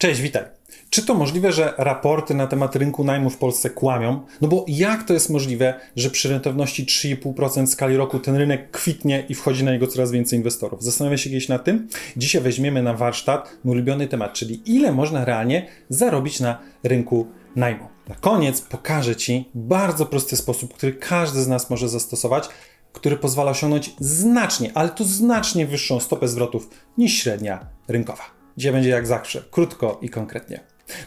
Cześć, witaj. Czy to możliwe, że raporty na temat rynku najmu w Polsce kłamią? No bo jak to jest możliwe, że przy rentowności 3,5% w skali roku ten rynek kwitnie i wchodzi na niego coraz więcej inwestorów? Zastanawia się kiedyś nad tym? Dzisiaj weźmiemy na warsztat mój ulubiony temat, czyli ile można realnie zarobić na rynku najmu. Na koniec pokażę Ci bardzo prosty sposób, który każdy z nas może zastosować, który pozwala osiągnąć znacznie, ale to znacznie wyższą stopę zwrotów niż średnia rynkowa. Dzisiaj będzie jak zawsze, krótko i konkretnie.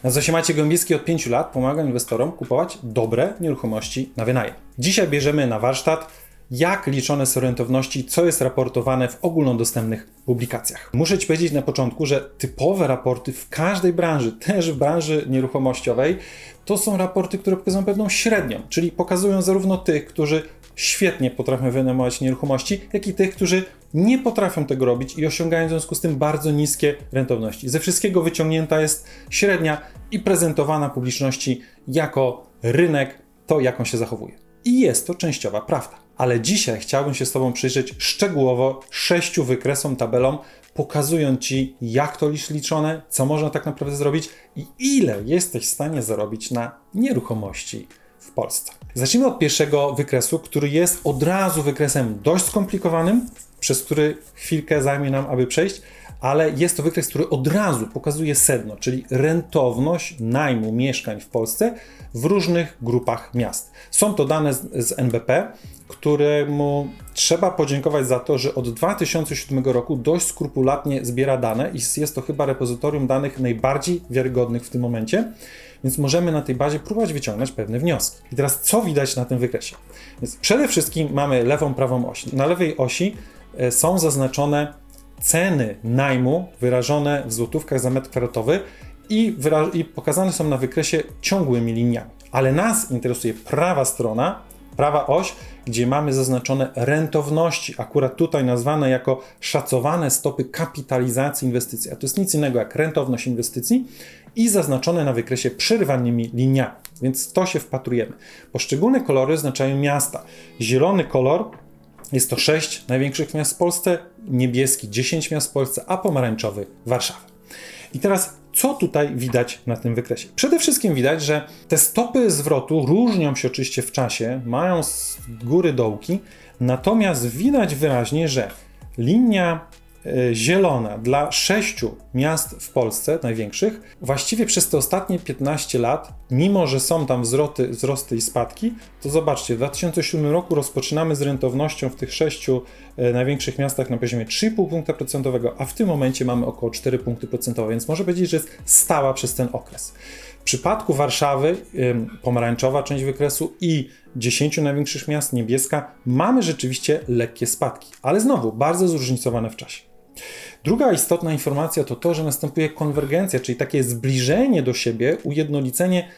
Nazywam się Maciej Gąbieski, od 5 lat pomagam inwestorom kupować dobre nieruchomości na wynajem. Dzisiaj bierzemy na warsztat jak liczone są rentowności, co jest raportowane w ogólnodostępnych publikacjach. Muszę Ci powiedzieć na początku, że typowe raporty w każdej branży, też w branży nieruchomościowej, to są raporty, które pokazują pewną średnią, czyli pokazują zarówno tych, którzy świetnie potrafią wynajmować nieruchomości, jak i tych, którzy nie potrafią tego robić i osiągają w związku z tym bardzo niskie rentowności. Ze wszystkiego wyciągnięta jest średnia i prezentowana publiczności jako rynek, to jak on się zachowuje. I jest to częściowa prawda. Ale dzisiaj chciałbym się z Tobą przyjrzeć szczegółowo sześciu wykresom, tabelom, pokazując Ci, jak to jest liczone, co można tak naprawdę zrobić i ile jesteś w stanie zarobić na nieruchomości Polsce. Zacznijmy od pierwszego wykresu, który jest od razu wykresem dość skomplikowanym, przez który chwilkę zajmie nam, aby przejść, ale jest to wykres, który od razu pokazuje sedno, czyli rentowność najmu mieszkań w Polsce w różnych grupach miast. Są to dane z, z NBP, któremu trzeba podziękować za to, że od 2007 roku dość skrupulatnie zbiera dane i jest to chyba repozytorium danych najbardziej wiarygodnych w tym momencie, więc możemy na tej bazie próbować wyciągnąć pewne wnioski. I teraz co widać na tym wykresie? Więc przede wszystkim mamy lewą, prawą oś. Na lewej osi e, są zaznaczone ceny najmu wyrażone w złotówkach za metr kwadratowy i, i pokazane są na wykresie ciągłymi liniami. Ale nas interesuje prawa strona, prawa oś, gdzie mamy zaznaczone rentowności, akurat tutaj nazwane jako szacowane stopy kapitalizacji inwestycji. A to jest nic innego jak rentowność inwestycji i zaznaczone na wykresie przerywanymi liniami. Więc to się wpatrujemy. Poszczególne kolory oznaczają miasta. Zielony kolor jest to 6 największych miast w Polsce, niebieski 10 miast w Polsce, a pomarańczowy Warszawa. I teraz co tutaj widać na tym wykresie? Przede wszystkim widać, że te stopy zwrotu różnią się oczywiście w czasie, mają z góry dołki, natomiast widać wyraźnie, że linia zielona dla sześciu miast w Polsce, największych, właściwie przez te ostatnie 15 lat, mimo że są tam wzroty, wzrosty i spadki, to zobaczcie, w 2007 roku rozpoczynamy z rentownością w tych sześciu e, największych miastach na poziomie 3,5 punkta procentowego, a w tym momencie mamy około 4 punkty procentowe, więc może powiedzieć, że jest stała przez ten okres. W przypadku Warszawy, pomarańczowa część wykresu i 10 największych miast, niebieska, mamy rzeczywiście lekkie spadki, ale znowu bardzo zróżnicowane w czasie. Druga istotna informacja to to, że następuje konwergencja, czyli takie zbliżenie do siebie, ujednolicenie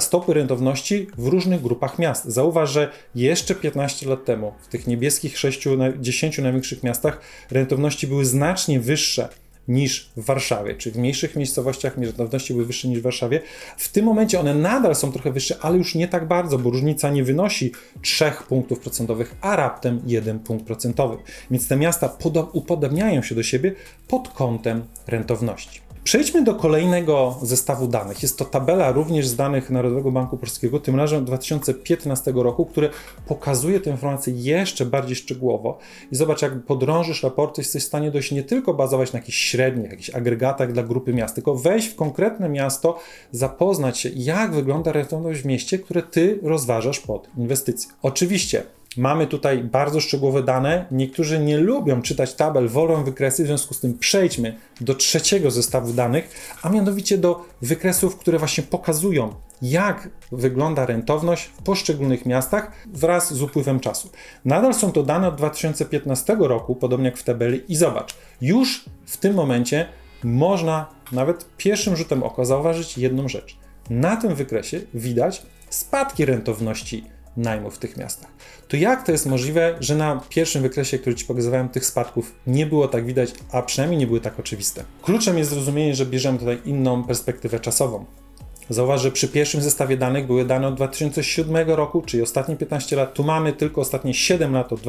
stopy rentowności w różnych grupach miast. Zauważ, że jeszcze 15 lat temu w tych niebieskich 6, 10 największych miastach rentowności były znacznie wyższe niż w Warszawie, czy w mniejszych miejscowościach rentowności były wyższe niż w Warszawie. W tym momencie one nadal są trochę wyższe, ale już nie tak bardzo, bo różnica nie wynosi 3 punktów procentowych, a raptem 1 punkt procentowy. Więc te miasta upodobniają się do siebie pod kątem rentowności. Przejdźmy do kolejnego zestawu danych. Jest to tabela również z danych Narodowego Banku Polskiego, tym razem 2015 roku, które pokazuje tę informację jeszcze bardziej szczegółowo. I zobacz, jak podrążysz raporty, jesteś w stanie dość nie tylko bazować na jakichś średnich, jakichś agregatach dla grupy miast, tylko wejść w konkretne miasto, zapoznać się, jak wygląda rentowność w mieście, które ty rozważasz pod inwestycje. Oczywiście Mamy tutaj bardzo szczegółowe dane. Niektórzy nie lubią czytać tabel, wolą wykresy, w związku z tym przejdźmy do trzeciego zestawu danych, a mianowicie do wykresów, które właśnie pokazują, jak wygląda rentowność w poszczególnych miastach wraz z upływem czasu. Nadal są to dane od 2015 roku, podobnie jak w tabeli, i zobacz, już w tym momencie można nawet pierwszym rzutem oka zauważyć jedną rzecz. Na tym wykresie widać spadki rentowności najmu w tych miastach. To jak to jest możliwe, że na pierwszym wykresie, który Ci pokazywałem, tych spadków nie było tak widać, a przynajmniej nie były tak oczywiste? Kluczem jest zrozumienie, że bierzemy tutaj inną perspektywę czasową. Zauważ, że przy pierwszym zestawie danych były dane od 2007 roku, czyli ostatnie 15 lat. Tu mamy tylko ostatnie 7 lat od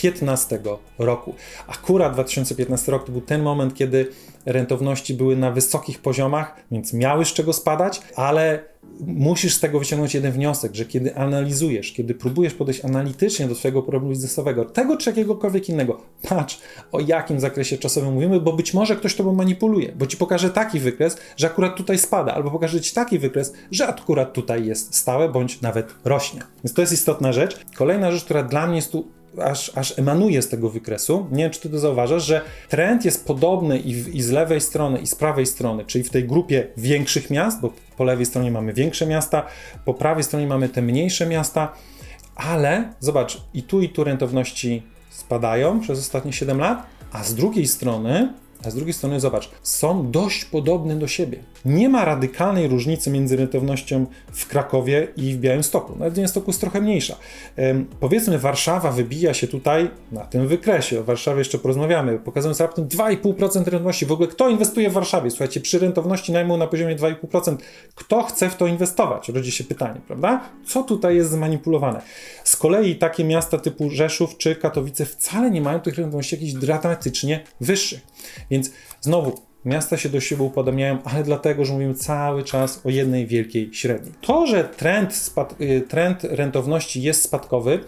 2015 roku. Akurat 2015 rok to był ten moment, kiedy rentowności były na wysokich poziomach, więc miały z czego spadać, ale musisz z tego wyciągnąć jeden wniosek, że kiedy analizujesz, kiedy próbujesz podejść analitycznie do swojego problemu biznesowego, tego czy jakiegokolwiek innego, patrz o jakim zakresie czasowym mówimy, bo być może ktoś tobą manipuluje, bo ci pokaże taki wykres, że akurat tutaj spada, albo pokaże ci taki wykres, że akurat tutaj jest stałe, bądź nawet rośnie. Więc to jest istotna rzecz. Kolejna rzecz, która dla mnie jest tu aż, aż emanuje z tego wykresu. Nie wiem, czy ty to zauważasz, że trend jest podobny i, w, i z lewej strony, i z prawej strony, czyli w tej grupie większych miast, bo po lewej stronie mamy większe miasta, po prawej stronie mamy te mniejsze miasta, ale zobacz, i tu, i tu rentowności spadają przez ostatnie 7 lat, a z drugiej strony a z drugiej strony zobacz, są dość podobne do siebie. Nie ma radykalnej różnicy między rentownością w Krakowie i w Białymstoku. Nawet w Białymstoku jest trochę mniejsza. Ym, powiedzmy, Warszawa wybija się tutaj na tym wykresie. O Warszawie jeszcze porozmawiamy, pokazując raptem 2,5% rentowności. W ogóle kto inwestuje w Warszawie? Słuchajcie, przy rentowności najmu na poziomie 2,5%, kto chce w to inwestować? Rodzi się pytanie, prawda? Co tutaj jest zmanipulowane? Z kolei takie miasta typu Rzeszów czy Katowice wcale nie mają tych rentowności jakichś dramatycznie wyższych. Więc znowu, miasta się do siebie upodobniają, ale dlatego, że mówimy cały czas o jednej wielkiej średniej. To, że trend, y, trend rentowności jest spadkowy,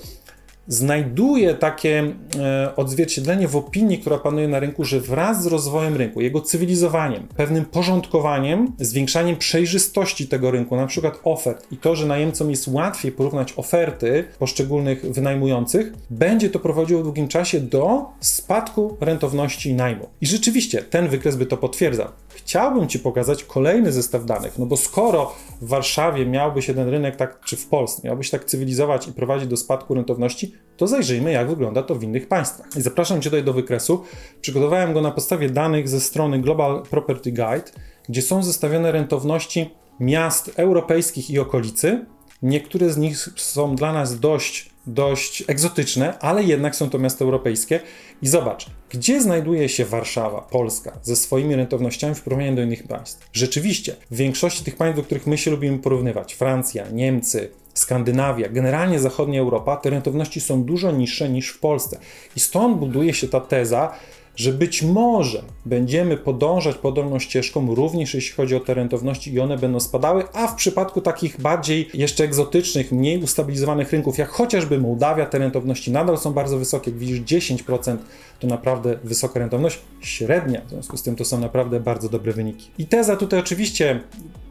znajduje takie e, odzwierciedlenie w opinii, która panuje na rynku, że wraz z rozwojem rynku, jego cywilizowaniem, pewnym porządkowaniem, zwiększaniem przejrzystości tego rynku, na przykład ofert i to, że najemcom jest łatwiej porównać oferty poszczególnych wynajmujących, będzie to prowadziło w długim czasie do spadku rentowności najmu. I rzeczywiście ten wykres by to potwierdzał. Chciałbym Ci pokazać kolejny zestaw danych, no bo skoro w Warszawie miałby się ten rynek tak, czy w Polsce, miałby się tak cywilizować i prowadzić do spadku rentowności, to zajrzyjmy, jak wygląda to w innych państwach. I zapraszam Cię tutaj do wykresu. Przygotowałem go na podstawie danych ze strony Global Property Guide, gdzie są zestawione rentowności miast europejskich i okolicy. Niektóre z nich są dla nas dość dość egzotyczne, ale jednak są to miasta europejskie. I zobacz, gdzie znajduje się Warszawa, Polska, ze swoimi rentownościami w porównaniu do innych państw. Rzeczywiście, w większości tych państw, do których my się lubimy porównywać, Francja, Niemcy, Skandynawia, generalnie zachodnia Europa, te rentowności są dużo niższe niż w Polsce. I stąd buduje się ta teza, że być może będziemy podążać podobną ścieżką, również jeśli chodzi o te rentowności i one będą spadały, a w przypadku takich bardziej jeszcze egzotycznych, mniej ustabilizowanych rynków, jak chociażby Mołdawia, te rentowności nadal są bardzo wysokie. Jak widzisz, 10% to naprawdę wysoka rentowność, średnia, w związku z tym to są naprawdę bardzo dobre wyniki. I teza tutaj oczywiście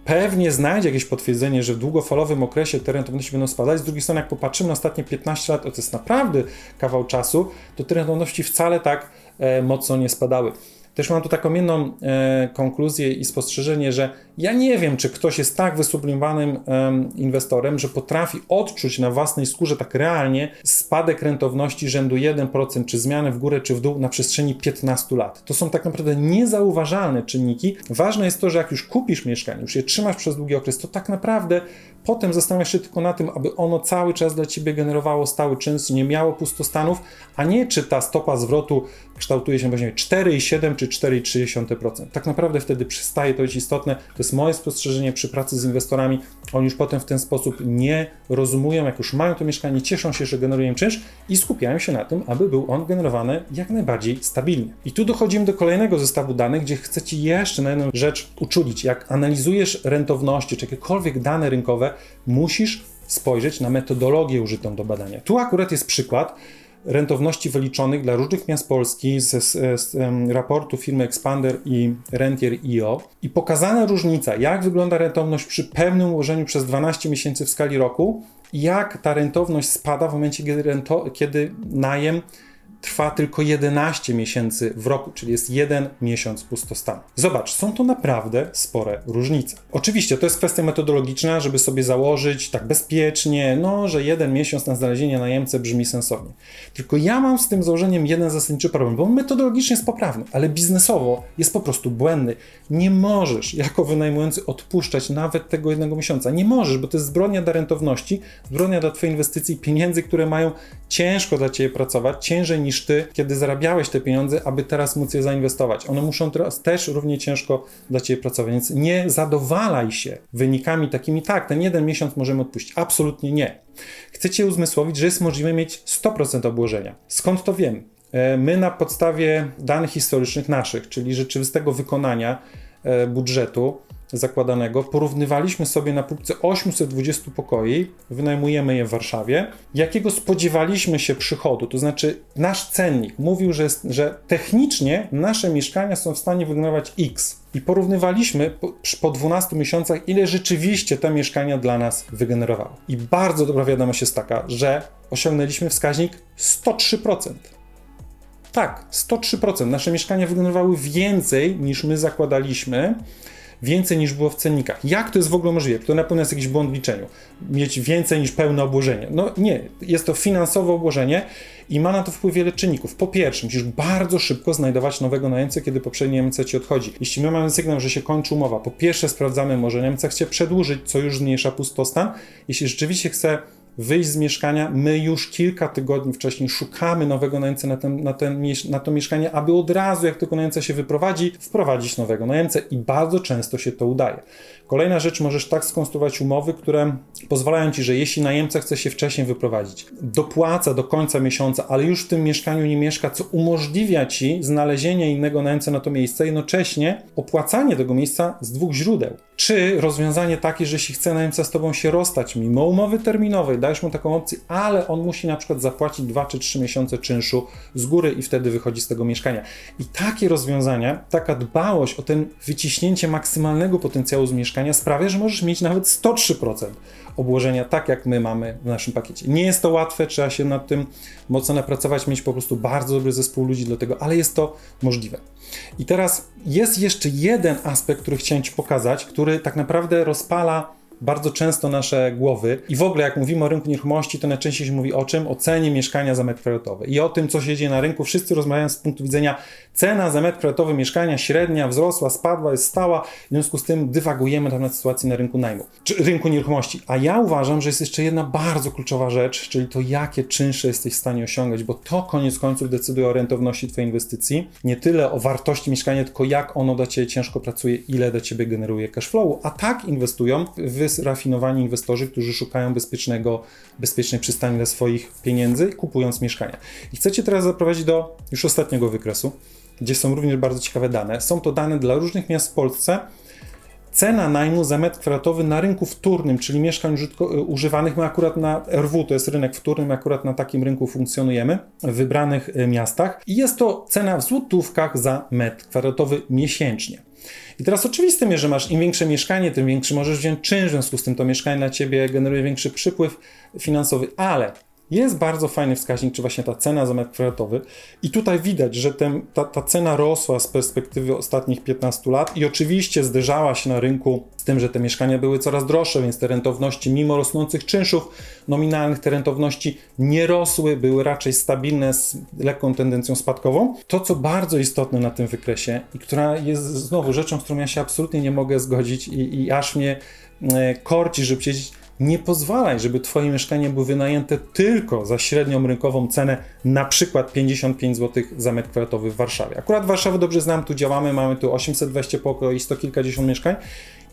pewnie znajdzie jakieś potwierdzenie, że w długofalowym okresie te rentowności będą spadać. Z drugiej strony, jak popatrzymy na ostatnie 15 lat, to jest naprawdę kawał czasu, to te rentowności wcale tak mocno nie spadały. Też mam tu taką jedną e, konkluzję i spostrzeżenie, że ja nie wiem, czy ktoś jest tak wysublimowanym e, inwestorem, że potrafi odczuć na własnej skórze tak realnie spadek rentowności rzędu 1%, czy zmianę w górę, czy w dół na przestrzeni 15 lat. To są tak naprawdę niezauważalne czynniki. Ważne jest to, że jak już kupisz mieszkanie, już je trzymasz przez długi okres, to tak naprawdę potem zastanawiasz się tylko na tym, aby ono cały czas dla ciebie generowało stały czynsz, nie miało pustostanów, a nie czy ta stopa zwrotu kształtuje się poziomie 4,7 czy 4,3%. Tak naprawdę wtedy przestaje to być istotne. To jest moje spostrzeżenie przy pracy z inwestorami. Oni już potem w ten sposób nie rozumują, jak już mają to mieszkanie, cieszą się, że generują czynsz i skupiają się na tym, aby był on generowany jak najbardziej stabilnie. I tu dochodzimy do kolejnego zestawu danych, gdzie chcę Ci jeszcze na jedną rzecz uczulić. Jak analizujesz rentowności czy jakiekolwiek dane rynkowe, musisz spojrzeć na metodologię użytą do badania. Tu akurat jest przykład, rentowności wyliczonych dla różnych miast Polski z, z, z raportu firmy Expander i Rentier.io i pokazana różnica, jak wygląda rentowność przy pełnym ułożeniu przez 12 miesięcy w skali roku i jak ta rentowność spada w momencie, kiedy, rento, kiedy najem trwa tylko 11 miesięcy w roku, czyli jest jeden miesiąc pustostanu. Zobacz, są to naprawdę spore różnice. Oczywiście to jest kwestia metodologiczna, żeby sobie założyć tak bezpiecznie, no, że jeden miesiąc na znalezienie najemcy brzmi sensownie. Tylko ja mam z tym założeniem jeden zasadniczy problem, bo metodologicznie jest poprawny, ale biznesowo jest po prostu błędny. Nie możesz jako wynajmujący odpuszczać nawet tego jednego miesiąca. Nie możesz, bo to jest zbrodnia dla rentowności, zbrodnia dla Twojej inwestycji, pieniędzy, które mają ciężko dla Ciebie pracować, ciężej niż niż ty, kiedy zarabiałeś te pieniądze, aby teraz móc je zainwestować. One muszą teraz też równie ciężko dla ciebie pracować, więc nie zadowalaj się wynikami takimi, tak, ten jeden miesiąc możemy odpuścić. Absolutnie nie. Chcę cię uzmysłowić, że jest możliwe mieć 100% obłożenia. Skąd to wiem? e, my na podstawie danych historycznych naszych, czyli rzeczywistego wykonania e, budżetu zakładanego, porównywaliśmy sobie na próbce 820 pokoi, wynajmujemy je w Warszawie, jakiego spodziewaliśmy się przychodu, to znaczy nasz cennik mówił, że, że technicznie nasze mieszkania są w stanie wygenerować X i porównywaliśmy po, po 12 miesiącach, ile rzeczywiście te mieszkania dla nas wygenerowały. I bardzo dobra wiadomość jest taka, że osiągnęliśmy wskaźnik 103%. Tak, 103%. Nasze mieszkania wygenerowały więcej niż my zakładaliśmy, więcej niż było w cennikach. Jak to jest w ogóle możliwe? To na pewno jest jakiś błąd w liczeniu. Mieć więcej niż pełne obłożenie. No nie, jest to finansowe obłożenie i ma na to wpływ wiele czynników. Po pierwsze, musisz bardzo szybko znajdować nowego najemcę, kiedy poprzedni najemca ci odchodzi. Jeśli my mamy sygnał, że się kończy umowa, po pierwsze sprawdzamy, może najemca chce przedłużyć, co już zmniejsza pustostan. Jeśli rzeczywiście chce wyjść z mieszkania, my już kilka tygodni wcześniej szukamy nowego najemcy na, ten, na, ten, na to mieszkanie, aby od razu, jak tylko najemca się wyprowadzi, wprowadzić nowego najemcę i bardzo często się to udaje. Kolejna rzecz, możesz tak skonstruować umowy, które pozwalają ci, że jeśli najemca chce się wcześniej wyprowadzić, dopłaca do końca miesiąca, ale już w tym mieszkaniu nie mieszka, co umożliwia ci znalezienie innego najemcy na to miejsce, jednocześnie opłacanie tego miejsca z dwóch źródeł. Czy rozwiązanie takie, że jeśli chce najemca z tobą się rozstać mimo umowy terminowej, dajesz mu taką opcję, ale on musi na przykład zapłacić 2 czy 3 miesiące czynszu z góry i wtedy wychodzi z tego mieszkania. I takie rozwiązania, taka dbałość o ten wyciśnięcie maksymalnego potencjału z mieszkania sprawia, że możesz mieć nawet 103% obłożenia, tak jak my mamy w naszym pakiecie. Nie jest to łatwe, trzeba się nad tym mocno napracować, mieć po prostu bardzo dobry zespół ludzi do tego, ale jest to możliwe. I teraz jest jeszcze jeden aspekt, który chciałem Ci pokazać, który tak naprawdę rozpala bardzo często nasze głowy i w ogóle jak mówimy o rynku nieruchomości, to najczęściej się mówi o czym? O cenie mieszkania za metr kwadratowy i o tym, co się dzieje na rynku. Wszyscy rozmawiają z punktu widzenia cena za metr kwadratowy mieszkania średnia, wzrosła, spadła, jest stała, w związku z tym dywagujemy tam na sytuacji na rynku najmu, czy rynku nieruchomości. A ja uważam, że jest jeszcze jedna bardzo kluczowa rzecz, czyli to jakie czynsze jesteś w stanie osiągać, bo to koniec końców decyduje o rentowności Twojej inwestycji. Nie tyle o wartości mieszkania, tylko jak ono do Ciebie ciężko pracuje, ile do Ciebie generuje cashflow. A tak inwestują w rafinowani inwestorzy, którzy szukają bezpiecznego, bezpiecznej przystani dla swoich pieniędzy, kupując mieszkania. I chcecie teraz zaprowadzić do już ostatniego wykresu, gdzie są również bardzo ciekawe dane. Są to dane dla różnych miast w Polsce. Cena najmu za metr kwadratowy na rynku wtórnym, czyli mieszkań używanych, my akurat na RW, to jest rynek wtórny, my akurat na takim rynku funkcjonujemy w wybranych e, miastach i jest to cena w złotówkach za metr kwadratowy miesięcznie. I teraz oczywistym jest, że masz im większe mieszkanie, tym większy możesz wziąć czynsz, w związku z tym to mieszkanie dla ciebie generuje większy przypływ finansowy, ale jest bardzo fajny wskaźnik, czy właśnie ta cena za metr kwadratowy. I tutaj widać, że ten, ta, ta cena rosła z perspektywy ostatnich 15 lat i oczywiście zderzała się na rynku z tym, że te mieszkania były coraz droższe, więc te rentowności, mimo rosnących czynszów nominalnych, te rentowności nie rosły, były raczej stabilne z lekką tendencją spadkową. To, co bardzo istotne na tym wykresie i która jest znowu rzeczą, z którą ja się absolutnie nie mogę zgodzić i, i aż mnie e, korci, żeby powiedzieć, nie pozwalaj, żeby Twoje mieszkanie było wynajęte tylko za średnią rynkową cenę, na przykład 55 zł za metr kwadratowy w Warszawie. Akurat Warszawę dobrze znam, tu działamy, mamy tu 820 pokoi, 100 kilkadziesiąt mieszkań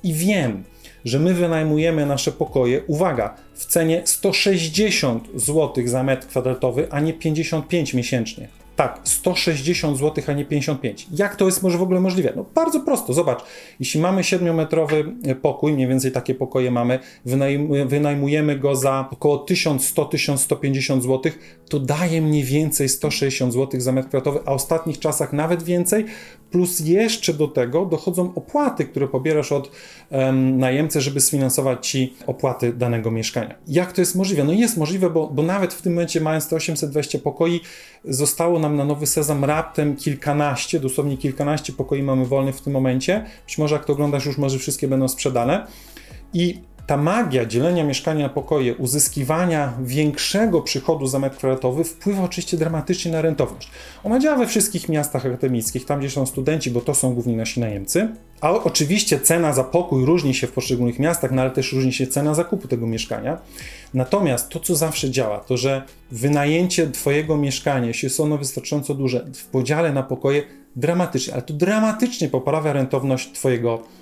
i wiem, że my wynajmujemy nasze pokoje, uwaga, w cenie 160 zł za metr kwadratowy, a nie 55 miesięcznie. Tak, 160 zł, a nie 55. Jak to jest może w ogóle możliwe? No bardzo prosto, zobacz. Jeśli mamy 7-metrowy pokój, mniej więcej takie pokoje mamy, wynajmujemy go za około 1100-1150 zł, to daje mniej więcej 160 zł za metr kwadratowy, a w ostatnich czasach nawet więcej, plus jeszcze do tego dochodzą opłaty, które pobierasz od um, najemcy, żeby sfinansować ci opłaty danego mieszkania. Jak to jest możliwe? No jest możliwe, bo, bo nawet w tym momencie mając te 820 pokoi, zostało nam na nowy sezon raptem kilkanaście, dosłownie kilkanaście pokoi mamy wolnych w tym momencie. Być może jak to oglądasz, już może wszystkie będą sprzedane. I ta magia dzielenia mieszkania na pokoje, uzyskiwania większego przychodu za metr kwadratowy wpływa oczywiście dramatycznie na rentowność. Ona działa we wszystkich miastach akademickich, tam gdzie są studenci, bo to są główni nasi najemcy. A oczywiście cena za pokój różni się w poszczególnych miastach, no ale też różni się cena zakupu tego mieszkania. Natomiast to, co zawsze działa, to że wynajęcie Twojego mieszkania, jeśli jest ono wystarczająco duże, w podziale na pokoje dramatycznie, ale to dramatycznie poprawia rentowność Twojego e,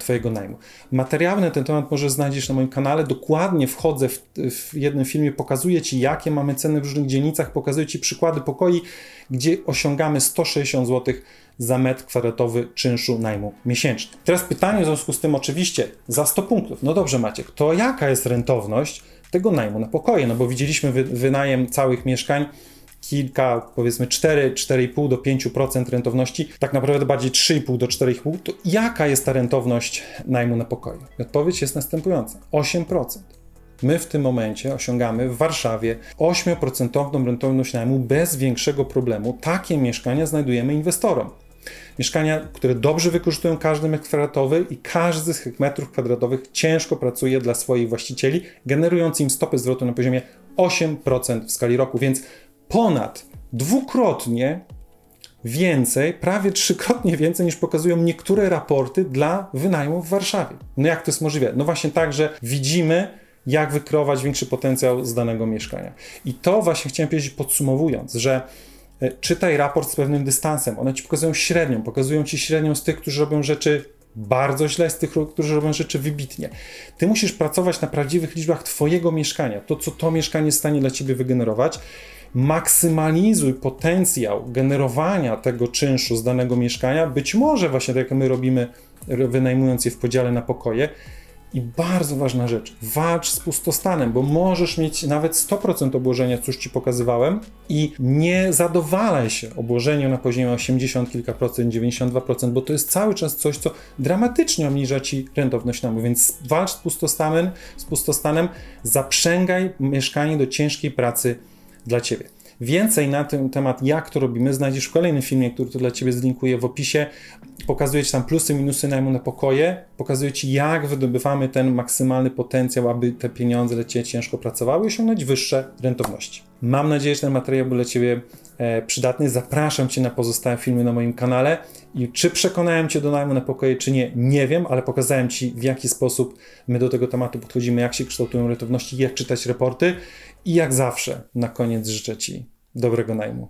Twojego najmu. Materiały na ten temat może znajdziesz na moim kanale. Dokładnie wchodzę w, w jednym filmie, pokazuję Ci, jakie mamy ceny w różnych dzielnicach, pokazuję Ci przykłady pokoi, gdzie osiągamy 160 zł za metr kwadratowy czynszu najmu miesięcznie. Teraz pytanie w związku z tym oczywiście za 100 punktów. No dobrze Maciek, to jaka jest rentowność tego najmu na pokoje? No bo widzieliśmy wy, wynajem całych mieszkań kilka, powiedzmy 4, 4,5 do 5% rentowności, tak naprawdę bardziej 3,5 do 4,5, to jaka jest ta rentowność najmu na pokoje? I odpowiedź jest następująca: 8%. My w tym momencie osiągamy w Warszawie 8% rentowność najmu bez większego problemu. Takie mieszkania znajdujemy inwestorom. Mieszkania, które dobrze wykorzystują każdy metr kwadratowy i każdy z tych metrów kwadratowych ciężko pracuje dla swoich właścicieli, generując im stopy zwrotu na poziomie 8% w skali roku, więc ponad dwukrotnie więcej, prawie trzykrotnie więcej niż pokazują niektóre raporty dla wynajmu w Warszawie. No jak to jest możliwe? No właśnie tak, że widzimy, jak wykreować większy potencjał z danego mieszkania. I to właśnie chciałem powiedzieć podsumowując, że e, czytaj raport z pewnym dystansem. One ci pokazują średnią, pokazują ci średnią z tych, którzy robią rzeczy bardzo źle, z tych, którzy robią rzeczy wybitnie. Ty musisz pracować na prawdziwych liczbach Twojego mieszkania, to co to mieszkanie jest w stanie dla Ciebie wygenerować. Maksymalizuj potencjał generowania tego czynszu z danego mieszkania, być może właśnie tak jak my robimy, wynajmując je w podziale na pokoje. I bardzo ważna rzecz, walcz z pustostanem, bo możesz mieć nawet 100% obłożenia, cóż Ci pokazywałem, i nie zadowalaj się obłożeniem na poziomie 80 kilka procent, 92%, bo to jest cały czas coś, co dramatycznie obniża Ci rentowność najmu, więc walcz z pustostanem, z pustostanem, zaprzęgaj mieszkanie do ciężkiej pracy dla Ciebie. Więcej na ten temat, jak to robimy, znajdziesz w kolejnym filmie, który tu dla Ciebie zlinkuję w opisie. Pokazuję Ci tam plusy, minusy najmu na pokoje. Pokazuję Ci, jak wydobywamy ten maksymalny potencjał, aby te pieniądze dla Ciebie ciężko pracowały i osiągnąć wyższe rentowności. Mam nadzieję, że ten materiał był dla Ciebie e, przydatny. Zapraszam Cię na pozostałe filmy na moim kanale. I czy przekonałem Cię do najmu na pokoje, czy nie, nie wiem, ale pokazałem Ci, w jaki sposób my do tego tematu podchodzimy, jak się kształtują rentowności, jak czytać raporty. I jak zawsze, na koniec życzę Ci dobrego najmu.